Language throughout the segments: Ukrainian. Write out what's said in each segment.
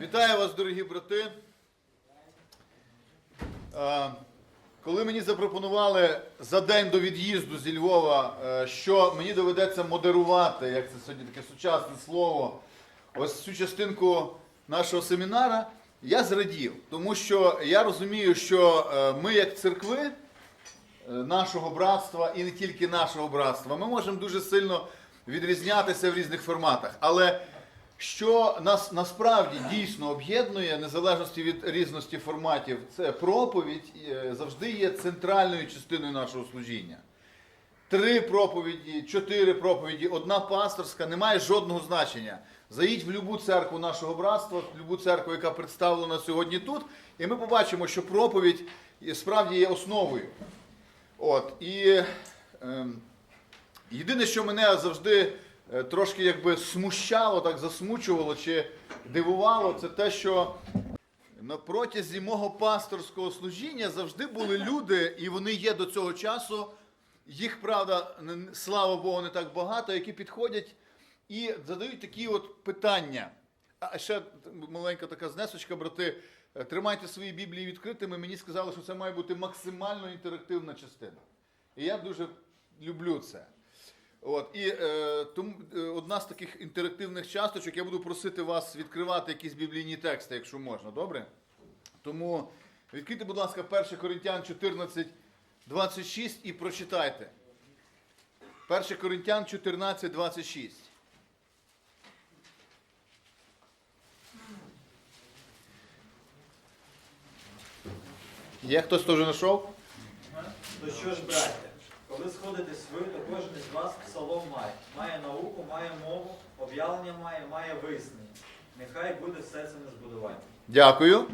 Вітаю вас, дорогі брати. Коли мені запропонували за день до від'їзду зі Львова, е, що мені доведеться модерувати, як це сьогодні таке сучасне слово, ось цю частинку нашого семінара, я зрадів, тому що я розумію, що е, ми, як церкви, е, нашого братства і не тільки нашого братства, ми можемо дуже сильно відрізнятися в різних форматах. Але що нас насправді дійсно об'єднує, незалежності від різності форматів, це проповідь е, завжди є центральною частиною нашого служіння. Три проповіді, чотири проповіді, одна пасторська, не має жодного значення. Заїдь в любу церкву нашого братства, в любу церкву, яка представлена сьогодні тут, і ми побачимо, що проповідь справді є основою. От, і ем, єдине, що мене завжди е, трошки якби смущало, так засмучувало чи дивувало, це те, що на протязі мого пасторського служіння завжди були люди, і вони є до цього часу. Їх, правда, слава Богу, не так багато, які підходять і задають такі от питання. А ще маленька така знесочка, брати. е, Тримайте свої біблії відкритими. Мені сказали, що це має бути максимально інтерактивна частина. І я дуже люблю це. От, і е, тому, е, одна з таких інтерактивних часточок, я буду просити вас відкривати якісь біблійні тексти, якщо можна, добре? Тому відкрийте, будь ласка, 1 Коринтян 14, 26 і прочитайте. 1 Коринтян 14, 26. Є хтось, хто вже знайшов? То що ж, браття, коли сходитесь ви, то кожен із вас псалом має. Має науку, має мову, об'явлення має, має вияснення. Нехай буде все це на збудування. Дякую.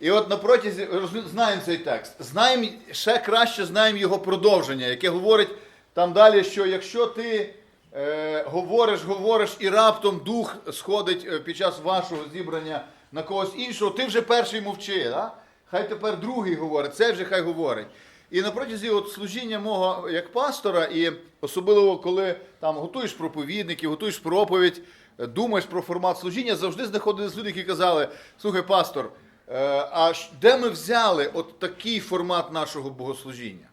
І от на протязі знаємо цей текст. Знаємо ще краще знаємо його продовження, яке говорить там далі, що якщо ти е, говориш, говориш і раптом дух сходить е, під час вашого зібрання на когось іншого, ти вже перший мовчи. Да? Хай тепер другий говорить, цей вже хай говорить. І на протязі от служіння мого як пастора, і особливо коли там готуєш проповідників, готуєш проповідь, е, думаєш про формат служіння, завжди знаходились люди, які казали: слухай, пастор, е, а де ми взяли от такий формат нашого богослужіння?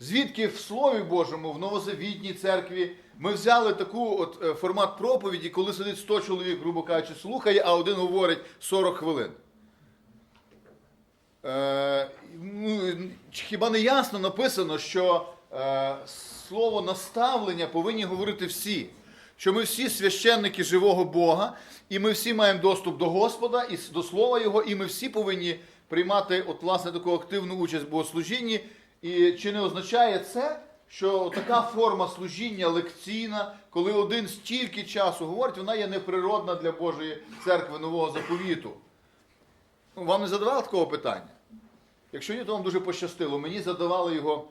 Звідки в Слові Божому, в Новозавітній церкві, ми взяли таку от е, формат проповіді, коли сидить 100 чоловік, грубо кажучи, слухає, а один говорить 40 хвилин. Ну, хіба не ясно написано, що е, слово наставлення повинні говорити всі. Що ми всі священники живого Бога, і ми всі маємо доступ до Господа і до Слова Його, і ми всі повинні приймати от, власне, таку активну участь в богослужінні. І чи не означає це, що така форма служіння лекційна, коли один стільки часу говорить, вона є неприродна для Божої церкви нового заповіту? Вам не задавали такого питання? Якщо ні, то вам дуже пощастило. Мені задавали його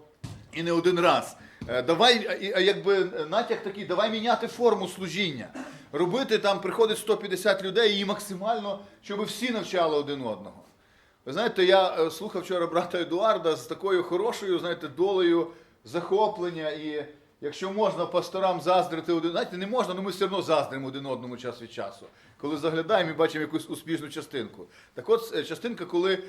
і не один раз. Е, Давай, і- а якби е, натяк такий, давай міняти форму служіння. Робити там приходить 150 людей і максимально, щоб всі навчали один одного. Ви знаєте, я е, слухав вчора брата Едуарда з такою хорошою, знаєте, долею захоплення. І якщо можна пасторам заздрити один, знаєте, не можна, але ми все одно заздримо один одному час від часу. Коли заглядаємо і бачимо якусь успішну частинку. Так от е, частинка, коли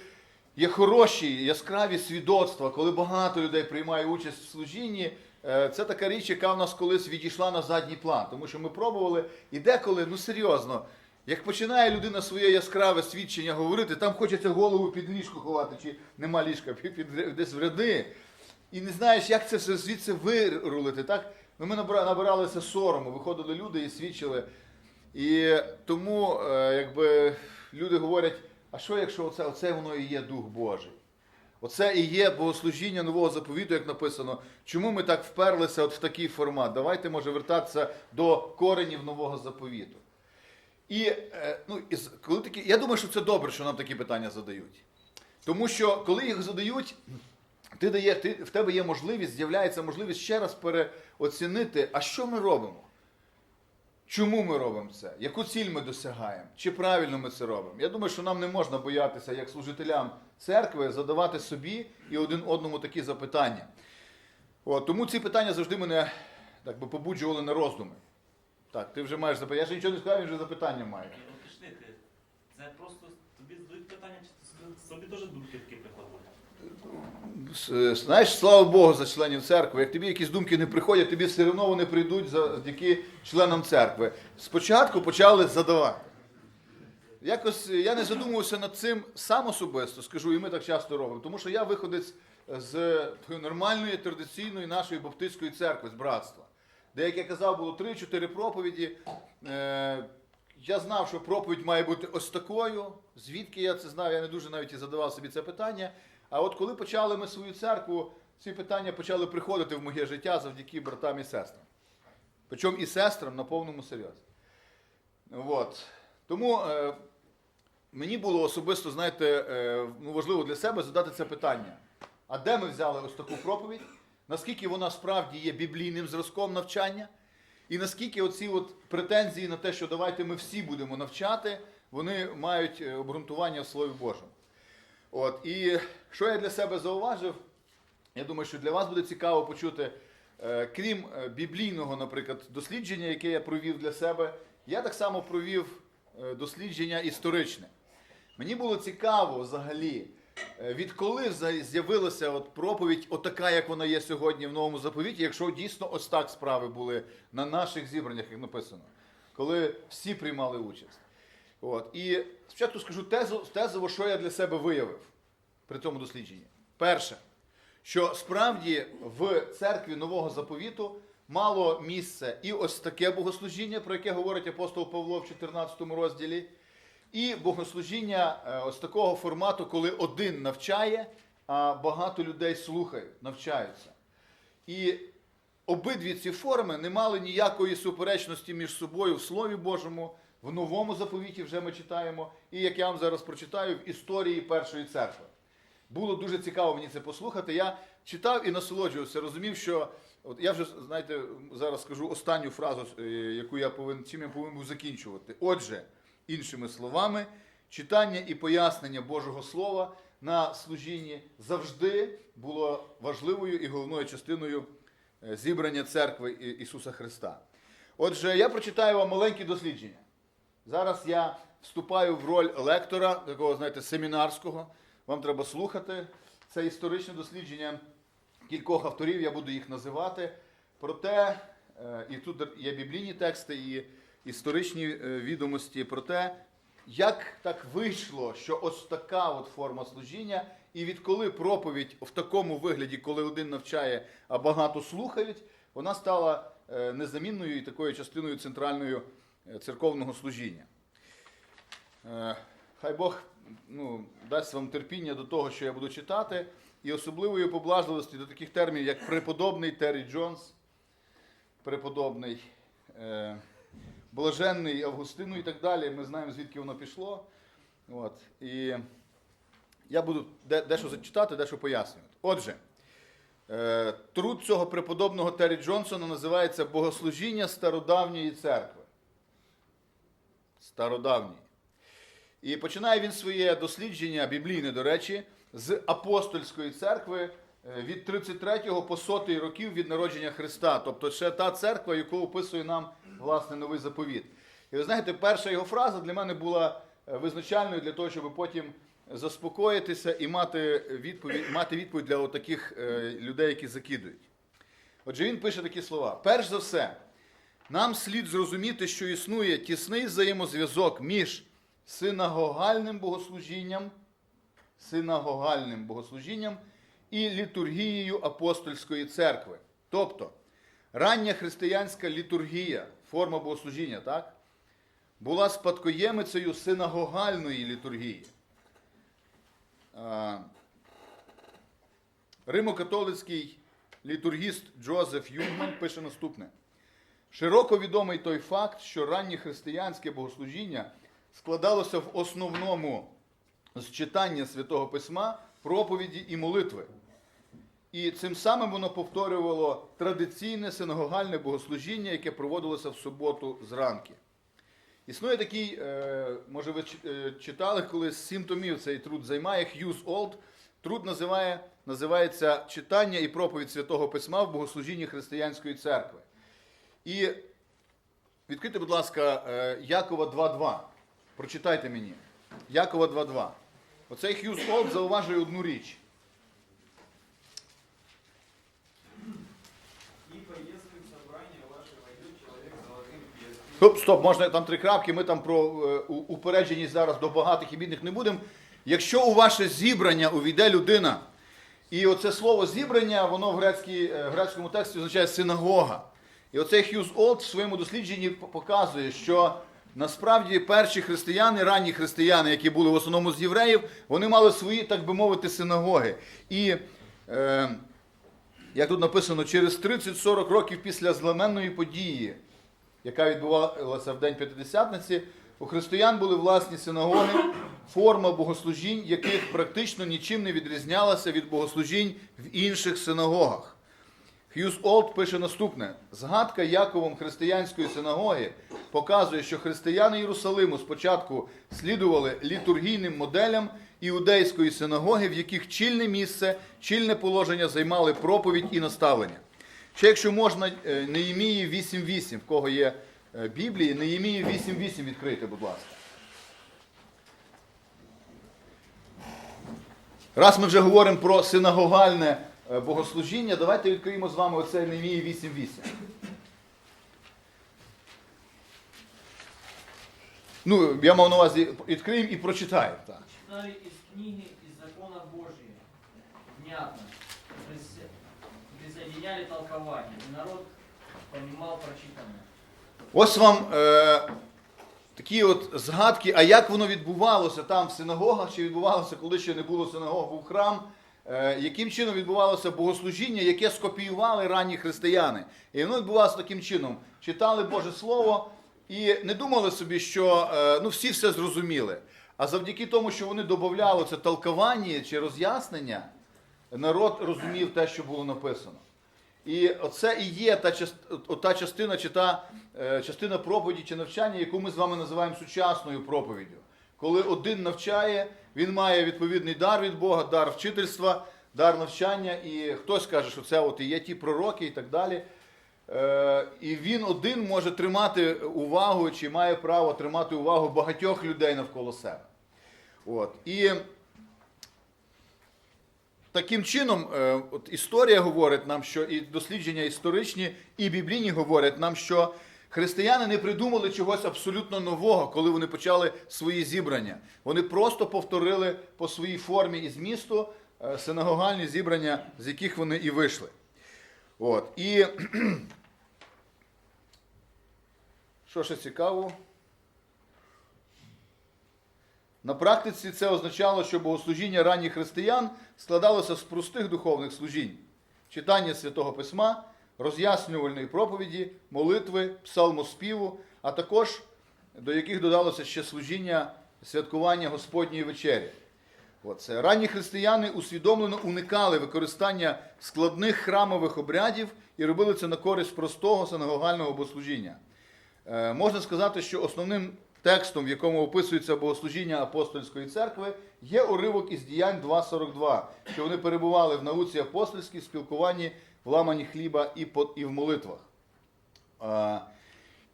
є хороші, яскраві свідоцтва, коли багато людей приймає участь в служінні, е, це така річ, яка в нас колись відійшла на задній план. Тому що ми пробували, і деколи, ну серйозно, як починає людина своє яскраве свідчення говорити, там хочеться голову під ліжко ховати, чи нема ліжка, під- десь в ряди. І не знаєш, як це все звідси вирулити. Так? Ну, ми набиралися сорому, виходили люди і свідчили. І тому, е, якби люди говорять, а що якщо оце, оце воно і є Дух Божий? Оце і є богослужіння нового заповіту, як написано. Чому ми так вперлися от в такий формат? Давайте, може, вертатися до коренів нового заповіту. І, е, ну, коли такі, я думаю, що це добре, що нам такі питання задають. Тому що коли їх задають, ти дає, ти, в тебе є можливість, з'являється можливість ще раз переоцінити, а що ми робимо? Чому ми робимо це? Яку ціль ми досягаємо? Чи правильно ми це робимо? Я думаю, що нам не можна боятися, як служителям церкви, задавати собі і один одному такі запитання. От, тому ці питання завжди мене так би побуджували на роздуми. Так, ти вже маєш запитання. Я ще нічого не сказав, він вже запитання має. Це просто тобі задають питання, чи собі- теж думки такі прикладаєш. С- Знаєш, слава Богу за членів церкви. Як тобі якісь думки не приходять, тобі все одно вони прийдуть завдяки членам церкви. Спочатку почали задавати. Якось е, я не задумувався над цим сам особисто, скажу, і ми так часто робимо. Тому що я виходець з нормальної традиційної нашої баптистської церкви, з братства. Де, як я казав, було 3-4 проповіді. Е, я знав, що проповідь має бути ось такою. Звідки я це знав, я не дуже навіть і задавав собі це питання. А от коли почали ми свою церкву, ці питання почали приходити в моє життя завдяки братам і сестрам. Причому і сестрам на повному серйозі. От. Тому е, мені було особисто, знаєте, е, ну, важливо для себе задати це питання. А де ми взяли ось таку проповідь? Наскільки вона справді є біблійним зразком навчання? І наскільки оці от претензії на те, що давайте ми всі будемо навчати, вони мають е, обґрунтування в Слові Божому. От, і що я для себе зауважив, я думаю, що для вас буде цікаво почути, е, крім е, біблійного, наприклад, дослідження, яке я провів для себе, я так само провів е, дослідження історичне. Мені було цікаво взагалі, відколи з'явилася от проповідь, отака, як вона є сьогодні в новому заповіті, якщо дійсно ось так справи були на наших зібраннях, як написано, коли всі приймали участь. От. І спочатку скажу тезу, тезово, що я для себе виявив при цьому дослідженні. Перше, що справді в церкві нового заповіту мало місце і ось таке богослужіння, про яке говорить апостол Павло в 14 розділі, і богослужіння е, ось такого формату, коли один навчає, а багато людей слухають, навчаються. І обидві ці форми не мали ніякої суперечності між собою в Слові Божому, в новому заповіті вже ми читаємо, і як я вам зараз прочитаю в історії першої церкви. Було дуже цікаво мені це послухати. Я читав і насолоджувався, розумів, що от я вже знаєте, зараз скажу останню фразу, е, яку я повинен, чим я повинен закінчувати. Отже, іншими словами, читання і пояснення Божого Слова на служінні завжди було важливою і головною частиною е, зібрання церкви Ісуса Христа. Отже, я прочитаю вам маленьке дослідження. Зараз я вступаю в роль лектора, такого, знаєте, семінарського. Вам треба слухати. Це історичне дослідження кількох авторів, я буду їх називати. Проте, е, і тут є біблійні тексти, і історичні е, відомості про те, як так вийшло, що ось така от форма служіння, і відколи проповідь в такому вигляді, коли один навчає, а багато слухають, вона стала е, незамінною і такою частиною центральною церковного служіння. Е, Хай Бог ну, дасть вам терпіння до того, що я буду читати, і особливої поблажливості до таких термінів, як преподобний Террі Джонс, преподобний, е, блаженний Августину і так далі. Ми знаємо, звідки воно пішло. От. І я буду дещо зачитати, дещо пояснювати. Отже, е, труд цього преподобного Террі Джонсона називається Богослужіння стародавньої церкви. Стародавньої. І починає він своє дослідження, біблійне, до речі, з апостольської церкви е, від 33 по 100 років від народження Христа. Тобто ще та церква, яку описує нам власне новий заповіт. І ви знаєте, перша його фраза для мене була е, визначальною для того, щоб потім заспокоїтися і мати відповідь, мати відповідь для таких людей, які закидують. Отже, він пише такі слова: перш за все, нам слід зрозуміти, що існує тісний взаємозв'язок між синагогальним богослужінням, синагогальним богослужінням і літургією апостольської церкви. Тобто, рання християнська літургія, форма богослужіння, так, була спадкоємицею синагогальної літургії. Римо-католицький літургіст Джозеф Юнгман пише наступне. Широко відомий той факт, що раннє християнське богослужіння складалося в основному з читання Святого Письма, проповіді і молитви. І цим самим воно повторювало традиційне синагогальне богослужіння, яке проводилося в суботу зранки. Існує такий, е, може ви е, читали, коли сім томів цей труд займає Х'юз Олд. Труд називає, називається Читання і проповідь Святого Письма в богослужінні християнської церкви. І відкрийте, будь ласка, е, Якова 2.2. Прочитайте мені. Якова 2.2. Оцей Хьюз Олд зауважує одну річ. Стоп, стоп, можна там три крапки, ми там про е, упередженість зараз до багатих і бідних не будемо. Якщо у ваше зібрання увійде людина, і оце слово зібрання, воно в, грецькій, е, в грецькому тексті означає синагога. І оцей Хьюз Олд в своєму дослідженні показує, що насправді перші християни, ранні християни, які були в основному з євреїв, вони мали свої, так би мовити, синагоги. І е, як тут написано, через 30-40 років після зламенної події, яка відбувалася в День П'ятидесятниці, у християн були власні синагоги, форма богослужінь, яких практично нічим не відрізнялася від богослужінь в інших синагогах. Х'юз Олд пише наступне: згадка Яковом християнської синагоги показує, що християни Єрусалиму спочатку слідували літургійним моделям іудейської синагоги, в яких чільне місце, чільне положення займали проповідь і наставлення. Ще якщо можна, е, Неємії 8.8, в кого є е, Біблії, Неємії 8.8 відкрити, будь ласка. Раз ми вже говоримо про синагогальне богослужіння, давайте відкриємо з вами оцей Неємії 8.8. Ну, я мав на увазі, відкриємо і прочитаємо. Так. читали из книги из закона Божьего. Внятно. Прис- Присоединяли толкование. И народ понимал прочитанное. Ось вам е, такі от згадки, а як воно відбувалося там в синагогах, чи відбувалося, коли ще не було синагог, був храм, е, яким чином відбувалося богослужіння, яке скопіювали ранні християни. І воно відбувалося таким чином. Читали Боже Слово і не думали собі, що е, ну, всі все зрозуміли. А завдяки тому, що вони додавали це толкування чи роз'яснення, народ розумів те, що було написано. І оце і є та, та частина, чи та е, частина проповіді чи навчання, яку ми з вами називаємо сучасною проповіддю. Коли один навчає, він має відповідний дар від Бога, дар вчительства, дар навчання, і хтось каже, що це от і є ті пророки і так далі. Е, і він один може тримати увагу, чи має право тримати увагу багатьох людей навколо себе. От. І Таким чином, е, от історія говорить нам, що і дослідження історичні, і біблійні говорять нам, що християни не придумали чогось абсолютно нового, коли вони почали свої зібрання. Вони просто повторили по своїй формі і змісту е, синагогальні зібрання, з яких вони і вийшли. От. І що ще цікаво? На практиці це означало, що богослужіння ранніх християн складалося з простих духовних служінь: читання святого письма, роз'яснювальної проповіді, молитви, псалмоспіву, а також до яких додалося ще служіння святкування Господньої вечері. Оце. Ранні християни усвідомлено уникали використання складних храмових обрядів і робили це на користь простого синагогального богослужіння. Е, Можна сказати, що основним текстом, в якому описується богослужіння апостольської церкви, є уривок із діянь 2.42, що вони перебували в науці апостольській, спілкуванні, в ламанні хліба і, і в молитвах.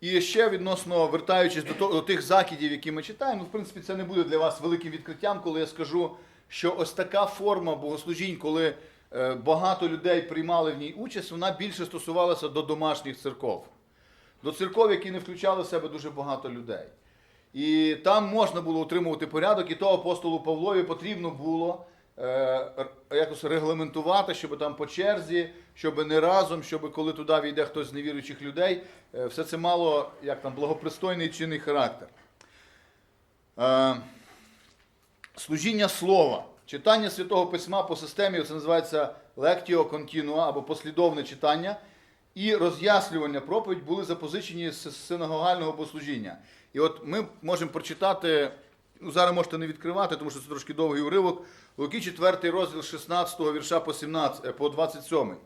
І ще відносно вертаючись до, до тих закидів, які ми читаємо, ну, в принципі, це не буде для вас великим відкриттям, коли я скажу, що ось така форма богослужінь, коли е, багато людей приймали в ній участь, вона більше стосувалася до домашніх церков до церков, які не включали в себе дуже багато людей. І там можна було утримувати порядок, і то апостолу Павлові потрібно було якось регламентувати, щоб там по черзі, щоб не разом, щоб коли туди війде хтось з невіруючих людей, е, все це мало як там благопристойний чинний характер. Е, служіння слова. Читання Святого Письма по системі, це називається lectio continua або послідовне читання, і роз'яснювання проповідь були запозичені з синагогального богослужіння. І от ми можемо прочитати, ну зараз можете не відкривати, тому що це трошки довгий уривок, Луки 4 розділ 16 вірша по, 17, е, по 27.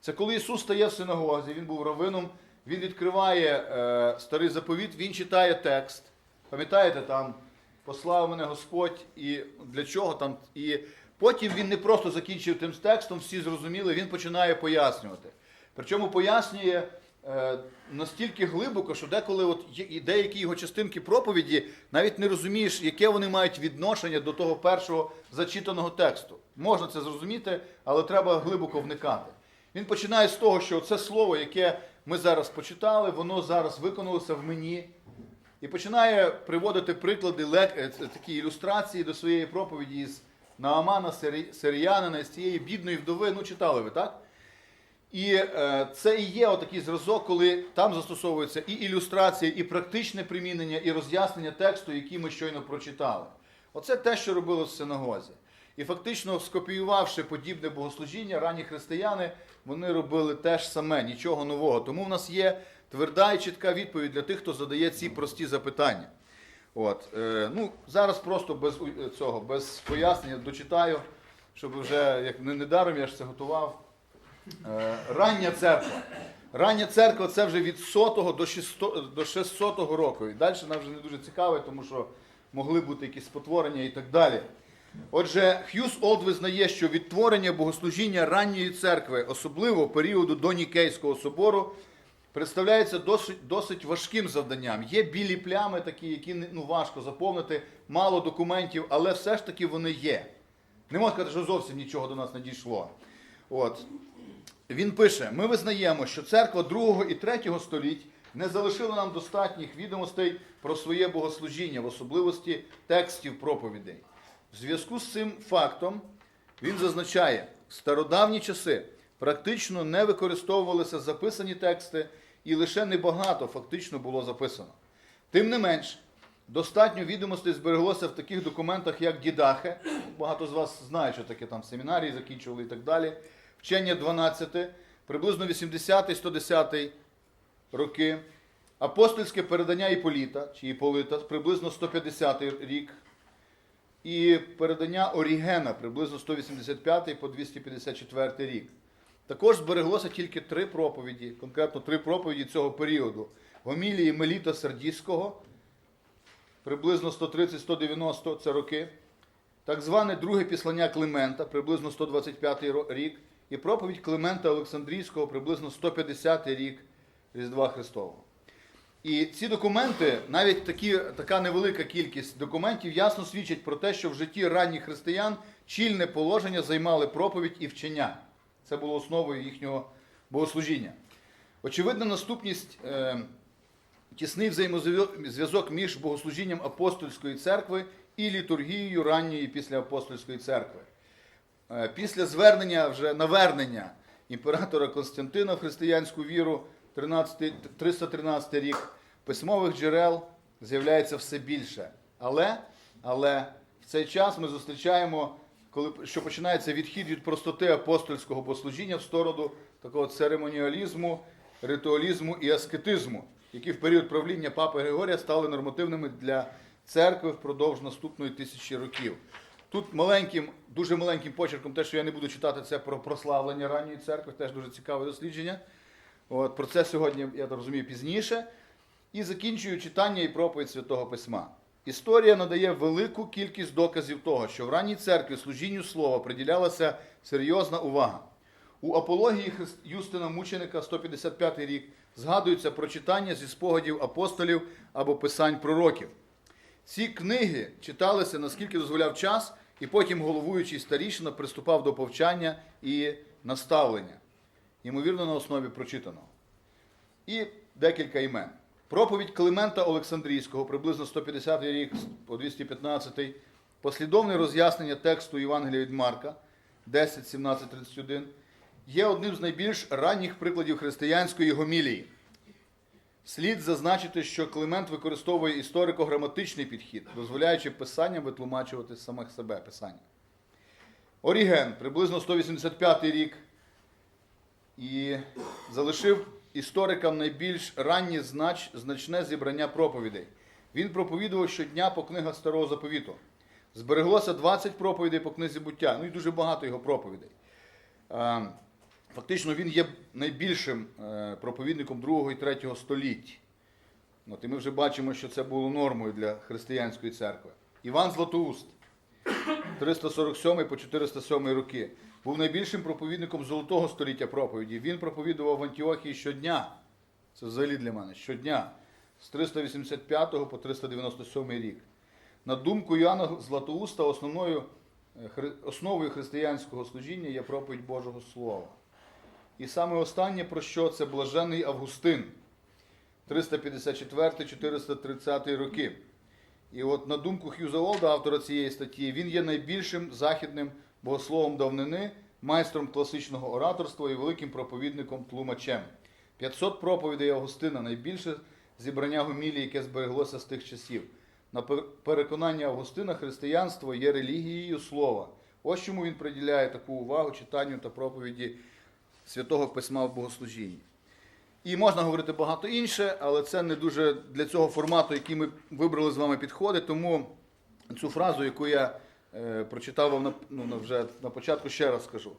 Це коли Ісус стає в синагозі, він був равином, він відкриває е, старий заповіт, він читає текст. Пам'ятаєте, там послав мене Господь і для чого там. І потім він не просто закінчив тим текстом, всі зрозуміли, він починає пояснювати. Причому пояснює настільки глибоко, що деколи от і деякі його частинки проповіді навіть не розумієш, яке вони мають відношення до того першого зачитаного тексту. Можна це зрозуміти, але треба глибоко вникати. Він починає з того, що це слово, яке ми зараз почитали, воно зараз виконалося в мені. І починає приводити приклади, е, такі ілюстрації до своєї проповіді із Наамана Сирі- Сиріянина, з цієї бідної вдови. Ну, читали ви, так? І е, це і є отакий зразок, коли там застосовується і ілюстрація, і практичне примінення, і роз'яснення тексту, який ми щойно прочитали. Оце те, що робилось в синагозі. І фактично, скопіювавши подібне богослужіння, ранні християни вони робили те ж саме, нічого нового. Тому в нас є тверда і чітка відповідь для тих, хто задає ці прості запитання. От, е, ну, зараз просто без цього, без пояснення дочитаю, щоб вже як не недаром я ж це готував. Е, рання церква. Рання церква це вже від 100 до 600, до 600 року. І далі нам вже не дуже цікаво, тому що могли бути якісь спотворення і так далі. Отже, Х'юз Олд визнає, що відтворення богослужіння ранньої церкви, особливо періоду до Нікейського собору, представляється досить, досить важким завданням. Є білі плями, такі, які ну, важко заповнити, мало документів, але все ж таки вони є. Не можна сказати, що зовсім нічого до нас не дійшло. От. Він пише: ми визнаємо, що церква 2 і 3 століть не залишила нам достатніх відомостей про своє богослужіння, в особливості текстів проповідей. В зв'язку з цим фактом він зазначає, в стародавні часи практично не використовувалися записані тексти, і лише небагато фактично було записано. Тим не менш, достатньо відомостей збереглося в таких документах, як Дідахе. Багато з вас знають, що таке там семінарії закінчували і так далі. Вчення 12, приблизно 80-110 роки. Апостольське передання Іполіта, чи Іполита, приблизно 150 рік. І передання Орігена, приблизно 185 по 254 рік. Також збереглося тільки три проповіді, конкретно три проповіді цього періоду. Гомілії Меліта Сердійського, приблизно 130-190 це роки. Так зване друге післання Климента, приблизно 125 рік. І проповідь Климента Олександрійського, приблизно 150 рік Різдва Христового. І ці документи, навіть такі, така невелика кількість документів, ясно свідчать про те, що в житті ранніх християн чільне положення займали проповідь і вчення. Це було основою їхнього богослужіння. Очевидна наступність, е, тісний взаємозв'язок між богослужінням апостольської церкви і літургією ранньої післяапостольської церкви. Е, Після звернення вже навернення імператора Константина в християнську віру 13, 313 рік письмових джерел з'являється все більше. Але, але в цей час ми зустрічаємо, коли що починається відхід від простоти апостольського послужіння в сторону такого церемоніалізму, ритуалізму і аскетизму, які в період правління Папи Григорія стали нормативними для церкви впродовж наступної тисячі років. Тут маленьким, дуже маленьким почерком, те, що я не буду читати, це про прославлення ранньої церкви, теж дуже цікаве дослідження. От, про це сьогодні, я розумію, пізніше. І закінчую читання і проповідь Святого Письма. Історія надає велику кількість доказів того, що в ранній церкві служінню слова приділялася серйозна увага. У апології Юстина Мученика, 155 рік, згадується про читання зі спогадів апостолів або писань пророків. Ці книги читалися, наскільки дозволяв час, і потім головуючий старішина приступав до повчання і наставлення, ймовірно, на основі прочитаного. І декілька імен. Проповідь Климента Олександрійського, приблизно 150 рік по 215, послідовне роз'яснення тексту Євангелія від Марка 10, 17, 31, є одним з найбільш ранніх прикладів християнської гомілії. Слід зазначити, що Климент використовує історико-граматичний підхід, дозволяючи писанням витлумачувати самих себе писання. Оріген, приблизно 185 рік, і залишив історикам найбільш раннє знач, значне зібрання проповідей. Він проповідував щодня по книгах Старого Заповіту. Збереглося 20 проповідей по книзі буття, ну і дуже багато його проповідей. Фактично він є найбільшим е, проповідником 2 і 3 століть. От, і ми вже бачимо, що це було нормою для християнської церкви. Іван Златоуст, 347 по 407 роки, був найбільшим проповідником золотого століття проповіді. Він проповідував в Антіохії щодня. Це взагалі для мене щодня з 385 по 397 рік. На думку Іоанна Златоуста, основною, е, основою християнського служіння є проповідь Божого Слова. І саме останнє про що це блаженний Августин, 354-430 роки. І от на думку Х'юза Олда, автора цієї статті, він є найбільшим західним богословом давнини, майстром класичного ораторства і великим проповідником тлумачем. 500 проповідей Августина найбільше зібрання гомілії, яке збереглося з тих часів. На переконання Августина християнство є релігією слова. Ось чому він приділяє таку увагу читанню та проповіді святого письма в богослужінні. І можна говорити багато інше, але це не дуже для цього формату, який ми вибрали з вами підходить. Тому цю фразу, яку я е, прочитав вам на, ну, вже на початку, ще раз скажу.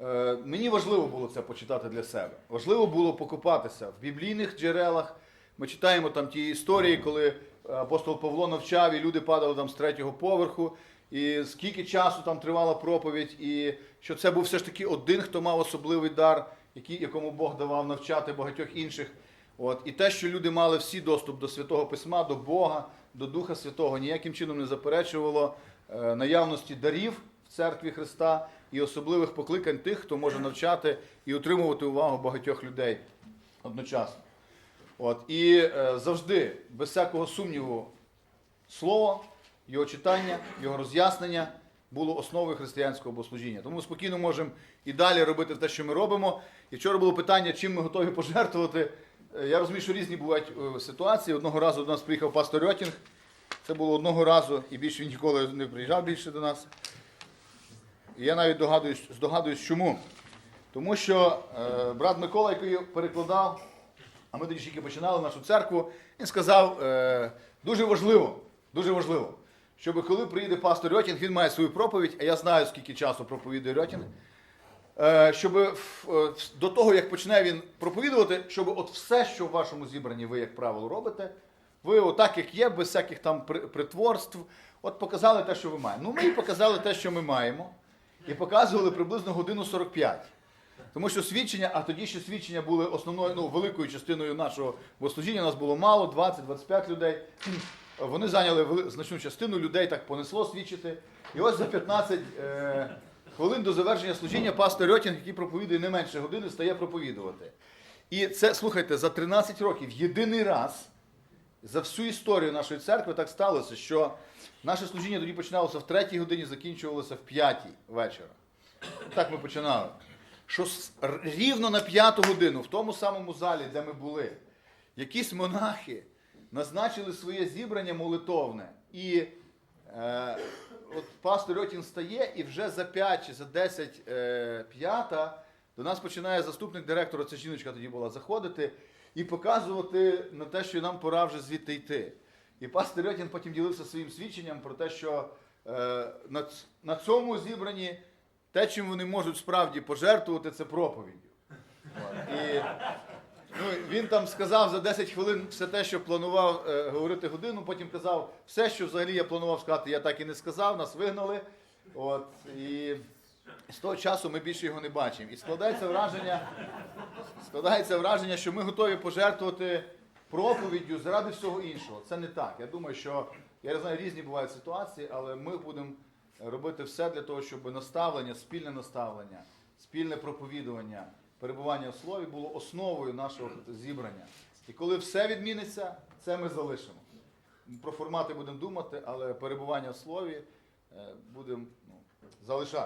Е, мені важливо було це почитати для себе. Важливо було покопатися в біблійних джерелах. Ми читаємо там ті історії, коли апостол Павло навчав, і люди падали там з третього поверху, і скільки часу там тривала проповідь, і що це був все ж таки один, хто мав особливий дар, який, якому Бог давав навчати багатьох інших. От. І те, що люди мали всі доступ до Святого Письма, до Бога, до Духа Святого, ніяким чином не заперечувало е, наявності дарів в церкві Христа і особливих покликань тих, хто може навчати і утримувати увагу багатьох людей одночасно. От. І е, завжди, без всякого сумніву, слово, його читання, його роз'яснення було основою християнського богослужіння. Тому спокійно можемо і далі робити те, що ми робимо. І вчора було питання, чим ми готові пожертвувати. Е, Я розумію, що різні бувають е, ситуації. Одного разу до нас приїхав пастор Рьотінг. Це було одного разу, і більше він ніколи не приїжджав більше до нас. І я навіть догадуюсь, здогадуюсь, чому. Тому що е, брат Микола, який перекладав, а ми тоді тільки починали нашу церкву, він сказав, е, дуже важливо, дуже важливо, щоб коли приїде пастор Рьотінг, він має свою проповідь, а я знаю, скільки часу проповідує Рьотінг, е, щоб е, до того, як почне він проповідувати, щоб от все, що в вашому зібранні ви, як правило, робите, ви отак, як є, без всяких там притворств, от показали те, що ви маєте. Ну, ми і показали те, що ми маємо, і показували приблизно годину 45. Тому що свідчення, а тоді ще свідчення були основною, ну, великою частиною нашого богослужіння, нас було мало, 20-25 людей. Вони зайняли значну частину людей, так понесло свідчити. І ось за 15 е, хвилин до завершення служіння пастор Рьотінг, який проповідує не менше години, стає проповідувати. І це, слухайте, за 13 років єдиний раз за всю історію нашої церкви так сталося, що наше служіння тоді починалося в третій годині, закінчувалося в п'ятій вечора. Так ми починали. Що рівно на п'яту годину, в тому самому залі, де ми були, якісь монахи назначили своє зібрання молитовне. І е, от пастор Рьотін стає, і вже за 5 чи за 10 е, п'ята до нас починає заступник директора, це жіночка тоді була, заходити і показувати на те, що нам пора вже звідти йти. І пастор Рьотін потім ділився своїм свідченням про те, що е, на, на цьому зібранні те, чим вони можуть справді пожертвувати, це проповіддю. І ну, він там сказав за 10 хвилин все те, що планував е, говорити годину, потім казав все, що взагалі я планував сказати, я так і не сказав, нас вигнали. От, і з того часу ми більше його не бачимо. І складається враження, складається враження, що ми готові пожертвувати проповіддю заради всього іншого. Це не так. Я думаю, що я не знаю, різні бувають ситуації, але ми будемо робити все для того, щоб наставлення, спільне наставлення, спільне проповідування, перебування в слові було основою нашого зібрання. І коли все відміниться, це ми залишимо. Про формати будемо думати, але перебування в слові е, будемо ну, залишати.